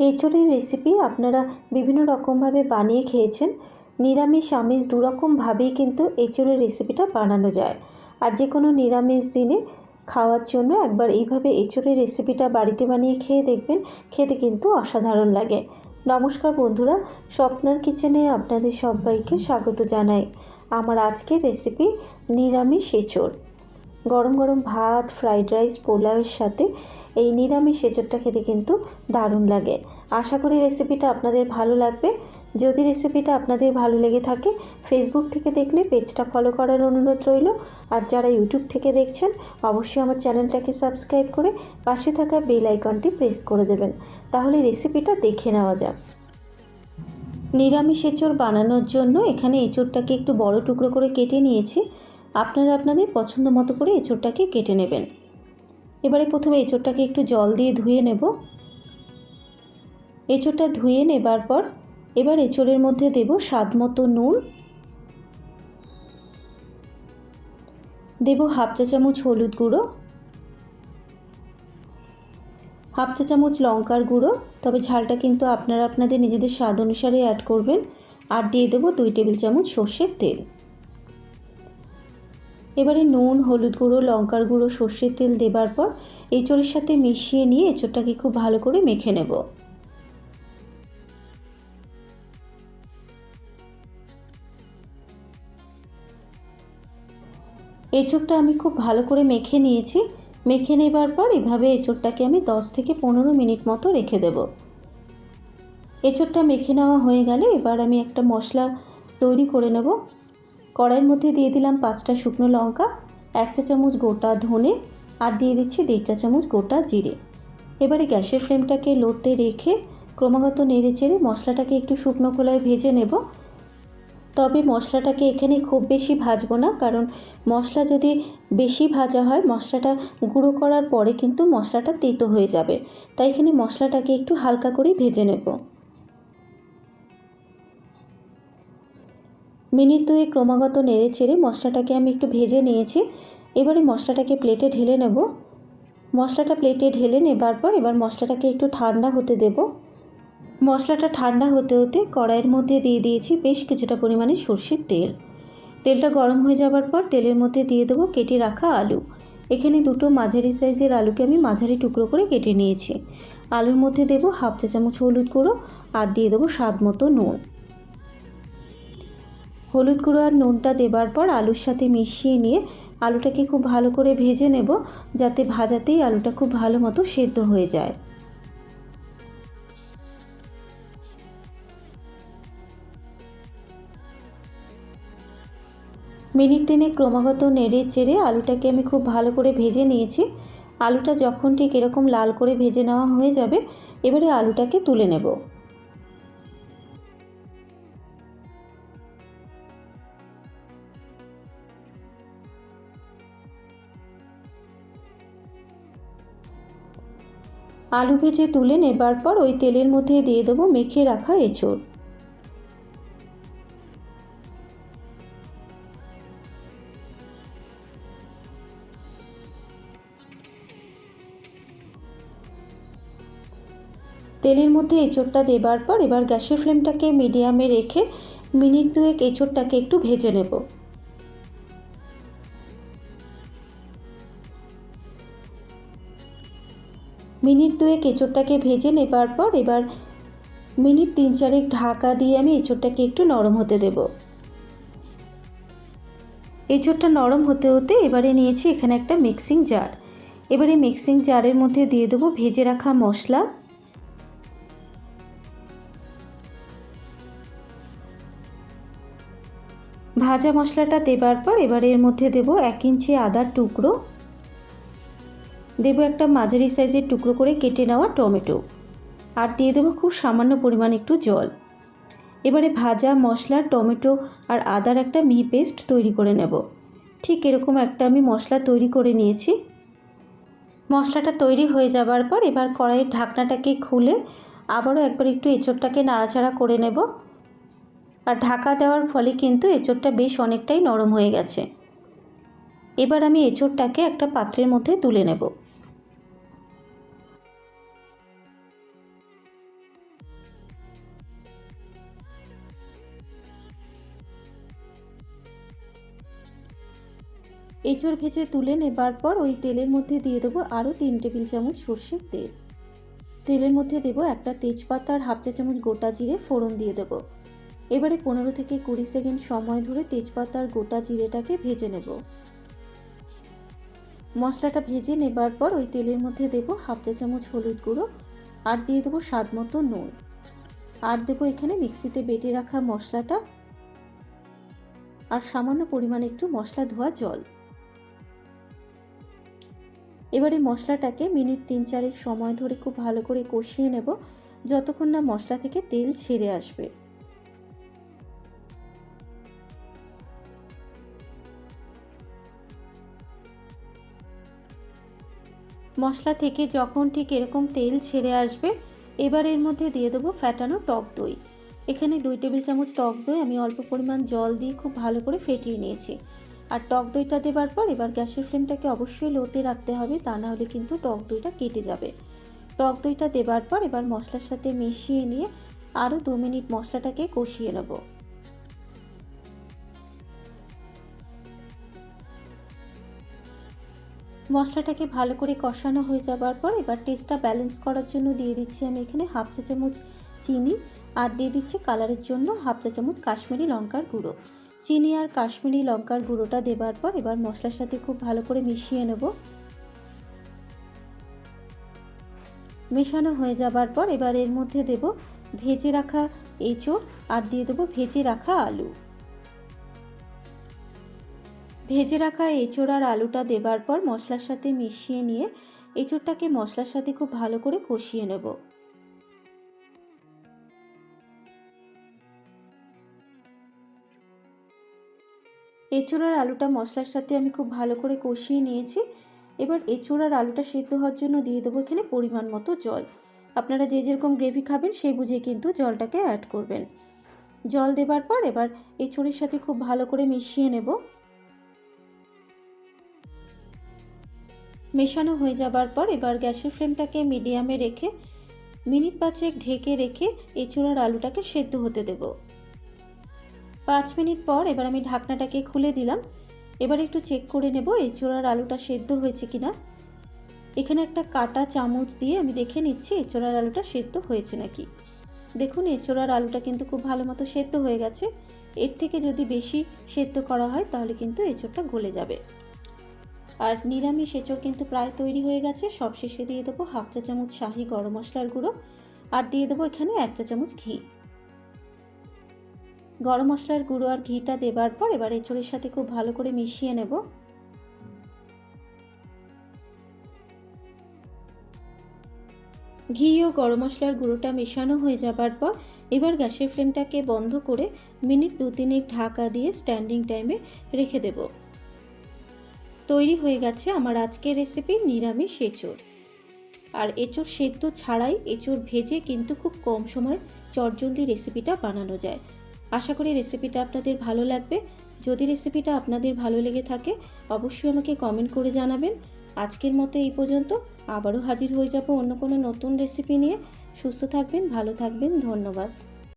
এঁচোড়ের recipe আপনারা বিভিন্ন রকমভাবে বানিয়ে খেয়েছেন। নিরামিষ, আমিষ দুরকমভাবেই কিন্তু এঁচোড়ের রেসিপিটা বানানো যায়। আর যে কোনো নিরামিষ দিনে খাওয়ার জন্য একবার এইভাবে এঁচোড়ের রেসিপিটা বাড়িতে বানিয়ে খেয়ে দেখবেন, খেতে কিন্তু অসাধারণ লাগে। নমস্কার বন্ধুরা, স্বপ্নার কিচেনে আপনাদের সবাইকে স্বাগত জানাই। আমার আজকের রেসিপি নিরামিষ এঁচোড়। গরম গরম ভাত ফ্রাইড রাইস পোলাওয়ের সাথে এই নিরামিষ এঁচোড়টা খেতে কিন্তু দারুণ লাগে। আশা করি রেসিপিটা আপনাদের ভালো লাগবে। যদি রেসিপিটা আপনাদের ভালো লেগে থাকে ফেসবুক থেকে দেখলে পেজটা ফলো করার অনুরোধ রইল। আর যারা ইউটিউব থেকে দেখছেন, অবশ্যই আমার চ্যানেলটাকে সাবস্ক্রাইব করে পাশে থাকা বেল আইকনটি প্রেস করে দেবেন। তাহলে রেসিপিটা দেখে নেওয়া যাক। নিরামিষ এঁচোড় বানানোর জন্য এখানে এঁচোড়টাকে একটু বড় টুকরো করে কেটে নিয়েছি। আপনারা আপনাদের পছন্দ মতো করে এঁচোড়টাকে কেটে নেবেন। এবারে প্রথমে এঁচোড়টাকে একটু জল দিয়ে ধুয়ে নেব। এঁচোড়টা ধুয়ে নেবার পর এবার এঁচোড়ের মধ্যে দেব স্বাদ মতো নুন। দেব হাফ চা চামচ হলুদ গুঁড়ো। হাফ চা চামচ লঙ্কার গুঁড়ো। তবে ঝালটা কিন্তু আপনারা আপনাদের নিজেদের স্বাদ অনুসারে অ্যাড করবেন। আর দিয়ে দেবো দুই টেবিল চামচ সর্ষের তেল। এবারে নুন, হলুদ গুঁড়ো, লঙ্কার গুঁড়ো, সর্ষের তেল দেবার পর এঁচোড়ের সাথে মিশিয়ে নিয়ে এঁচোড়টাকে খুব ভালো করে মেখে নেব। এঁচোড়টা আমি খুব ভালো করে মেখে নিয়েছি। মেখে নেবার পর এভাবে এঁচোড়টাকে আমি দশ থেকে পনেরো মিনিট মতো রেখে দেব। এঁচোড়টা মেখে নেওয়া হয়ে গেলে এবার আমি একটা মশলা তৈরি করে নেব। কড়াইয়ের মধ্যে দিয়ে দিলাম পাঁচটা শুকনো লঙ্কা, এক চা চামচ গোটা ধনে আর দিয়ে দিচ্ছি দেড় চা চামচ গোটা জিরে। এবারে গ্যাসের ফ্লেমটাকে লোতে রেখে ক্রমাগত নেড়ে চেড়ে মশলাটাকে একটু শুকনো খোলায় ভেজে নেব। তবে মশলাটাকে এখানে খুব বেশি ভাজবো না, কারণ মশলা যদি বেশি ভাজা হয়, মশলাটা গুঁড়ো করার পরে কিন্তু মশলাটা তেতো হয়ে যাবে। তাই এখানে মশলাটাকে একটু হালকা করেই ভেজে নেব। মিনিট দুয়ে ক্রমাগত নেড়ে চেড়ে মশলাটাকে আমি একটু ভেজে নিয়েছি। এবারে মশলাটাকে প্লেটে ঢেলে নেব। মশলাটা প্লেটে ঢেলে নেবার পর এবার মশলাটাকে একটু ঠান্ডা হতে দেব। মশলাটা ঠান্ডা হতে হতে কড়াইয়ের মধ্যে দিয়ে দিয়েছি বেশ কিছুটা পরিমাণে সর্ষের তেল। তেলটা গরম হয়ে যাবার পর তেলের মধ্যে দিয়ে দেবো কেটে রাখা আলু। এখানে দুটো মাঝারি সাইজের আলুকে আমি মাঝারি টুকরো করে কেটে নিয়েছি। আলুর মধ্যে দেবো হাফ চা চামচ হলুদ গুঁড়ো আর দিয়ে দেবো স্বাদ মতো নুন। হলুদ গুঁড়ো আর নুনটা দেবার পর আলুর সাথে মিশিয়ে নিয়ে আলুটাকে খুব ভালো করে ভেজে নেব, যাতে ভাজাতেই আলুটা খুব ভালো মতো সেদ্ধ হয়ে যায়। মিনিট তিনে ক্রমাগত নেড়ে চেড়ে আলুটাকে আমি খুব ভালো করে ভেজে নিয়েছি। আলুটা যখন ঠিক এরকম লাল করে ভেজে নেওয়া হয়ে যাবে, এবারে আলুটাকে তুলে নেব। আলু ভেজে তুলে নেবার পর ওই তেলের মধ্যে দিয়ে দেবো মেখে রাখা এঁচড়। তেলের মধ্যে এঁচড়টা দেবার পর এবার গ্যাসের ফ্লেমটাকে মিডিয়ামে রেখে মিনিট দুয়েক এঁচড়টাকে একটু ভেজে নেব। মিনিট দুয়েক এঁচড়টাকে ভেজে নেবার পর এবার মিনিট তিন চারেক ঢাকা দিয়ে আমি এঁচড়টাকে একটু নরম হতে দেব। এঁচড়টা নরম হতে হতে এবারে নিয়েছি এখানে একটা মিক্সিং জার। এবারে মিক্সিং জারের মধ্যে দিয়ে দেবো ভেজে রাখা মশলা। ভাজা মশলাটা দেবার পর এবার এর মধ্যে দেব এক ইঞ্চি আদার টুকরো। দেব একটা মাঝারি সাইজের টুকরো করে কেটে নেওয়া টমেটো। আর দিয়ে দেবো খুব সামান্য পরিমাণ একটু জল। এবারে ভাজা মশলা, টমেটো আর আদার একটা মিহি পেস্ট তৈরি করে নেব। ঠিক এরকম একটা আমি মশলা তৈরি করে নিয়েছি। মশলাটা তৈরি হয়ে যাবার পর এবার কড়াইয়ের ঢাকনাটাকে খুলে আবারও একবার একটু এঁচড়টাকে নাড়াচাড়া করে নেব। আর ঢাকা দেওয়ার ফলে কিন্তু এঁচড়টা বেশ অনেকটাই নরম হয়ে গেছে। এবার আমি এঁচড়টাকে একটা পাত্রের মধ্যে তুলে নেব। এঁচড় ভেজে তুলে নেবার পর ওই তেলের মধ্যে দিয়ে দেবো আরও তিন টেবিল চামচ সর্ষের তেল। তেলের মধ্যে দেবো একটা তেজপাতা আর হাফ চা চামচ গোটা জিরে ফোড়ন দিয়ে দেবো। এবারে পনেরো থেকে কুড়ি সেকেন্ড সময় ধরে তেজপাতা আর গোটা জিরেটাকে ভেজে নেব। মশলাটা ভেজে নেবার পর ওই তেলের মধ্যে দেবো হাফ চা চামচ হলুদ গুঁড়ো আর দিয়ে দেবো স্বাদ মতো নুন। আর দেবো এখানে মিক্সিতে বেটে রাখা মশলাটা। আর সামান্য পরিমাণে একটু মশলা ধোয়া জল। এবারে মশলাটাকে মিনিট তিন চারেক সময় ধরে খুব ভালো করে কষিয়ে নেব, যতক্ষণ না মশলা থেকে তেল ছেড়ে আসবে। মশলা থেকে যখন ঠিক এরকম তেল ছেড়ে আসবে, এবার এর মধ্যে দিয়ে দেবো ফ্যাটানো টক দই। এখানে দুই টেবিল চামচ টক দই আমি অল্প পরিমাণ জল দিয়ে খুব ভালো করে ফেটিয়ে নিয়েছি। আর টক দইটা দেবার পর এবার গ্যাসের ফ্লেমটাকে অবশ্যই লোতে রাখতে হবে, তা না হলে কিন্তু টক দইটা কেটে যাবে। টক দইটা দেবার পর এবার মশলার সাথে মিশিয়ে নিয়ে আরও দু মিনিট মশলাটাকে কষিয়ে নেব। মশলাটাকে ভালো করে কষানো হয়ে যাবার পর এবার টেস্টটা ব্যালেন্স করার জন্য দিয়ে দিচ্ছি আমি এখানে হাফ চা চামচ চিনি আর দিয়ে দিচ্ছি কালারের জন্য হাফ চা চামচ কাশ্মীরি লঙ্কার গুঁড়ো। চিনি আর কাশ্মীরি লঙ্কার গুঁড়োটা দেবার পর এবার মশলার সাথে খুব ভালো করে মিশিয়ে নেব। মেশানো হয়ে যাবার পর এবার এর মধ্যে দেব ভেজে রাখা এঁচড় আর দিয়ে দেবো ভেজে রাখা আলু। ভেজে রাখা এঁচড় আর আলুটা দেবার পর মশলার সাথে মিশিয়ে নিয়ে এঁচড়টাকে মশলার সাথে খুব ভালো করে কষিয়ে নেব। এঁচড় আর আলুটা মশলার সাথে আমি খুব ভালো করে কষিয়ে নিয়েছি। এবার এঁচড় আর আলুটা সেদ্ধ হওয়ার জন্য দিয়ে দেবো এখানে পরিমাণ মতো জল। আপনারা যে যেরকম গ্রেভি খাবেন, সেই বুঝে কিন্তু জলটাকে অ্যাড করবেন। জল দেবার পর এবার এঁচড়ের সাথে খুব ভালো করে মিশিয়ে নেব। মেশানো হয়ে যাবার পর এবার গ্যাসের ফ্লেমটাকে মিডিয়ামে রেখে মিনিট পাঁচেক ঢেকে রেখে এঁচড় আর আলুটাকে সেদ্ধ হতে দেব। পাঁচ মিনিট পর এবার আমি ঢাকনাটাকে খুলে দিলাম। এবার একটু চেক করে নেব এই আর আলুটা সেদ্ধ হয়েছে কি না এখানে একটা কাটা চামচ দিয়ে আমি দেখে নিচ্ছি এঁচড় আর আলুটা সেদ্ধ হয়েছে নাকি। দেখুন এঁচড় আর আলুটা কিন্তু খুব ভালো মতো সেদ্ধ হয়ে গেছে। এর থেকে যদি বেশি সেদ্ধ করা হয়, তাহলে কিন্তু এঁচড়টা গলে যাবে। আর নিরামিষ এঁচড় কিন্তু প্রায় তৈরি হয়ে গেছে। সব শেষে দিয়ে দেবো হাফ চা চামচ শাহি গরম মশলার গুঁড়ো। আর দিয়ে দেবো এখানে এক চা চামচ ঘি। গরম মশলার গুঁড়ো আর ঘিটা দেবার পর এবার এঁচড়ের সাথে খুব ভালো করে মিশিয়ে নেব। ঘি ও গরম মশলার গুঁড়োটা মেশানো হয়ে যাবার পর এবার গ্যাসের ফ্লেমটাকে বন্ধ করে মিনিট দু তিনেক ঢাকা দিয়ে স্ট্যান্ডিং টাইমে রেখে দেব। তৈরি হয়ে গেছে আমার আজকের রেসিপি নিরামিষ এঁচড়। আর এঁচড় সেদ্ধ ছাড়াই এঁচড় ভেজে কিন্তু খুব কম সময় চটজলদি রেসিপিটা বানানো যায়। আশা করি রেসিপিটা আপনাদের ভালো লাগবে। যদি রেসিপিটা আপনাদের ভালো লেগে থাকে, অবশ্যই আমাকে কমেন্ট করে জানাবেন। আজকের মতো এই পর্যন্ত। আবারও হাজির হয়ে যাব অন্য কোনো নতুন রেসিপি নিয়ে। সুস্থ থাকবেন, ভালো থাকবেন, ধন্যবাদ।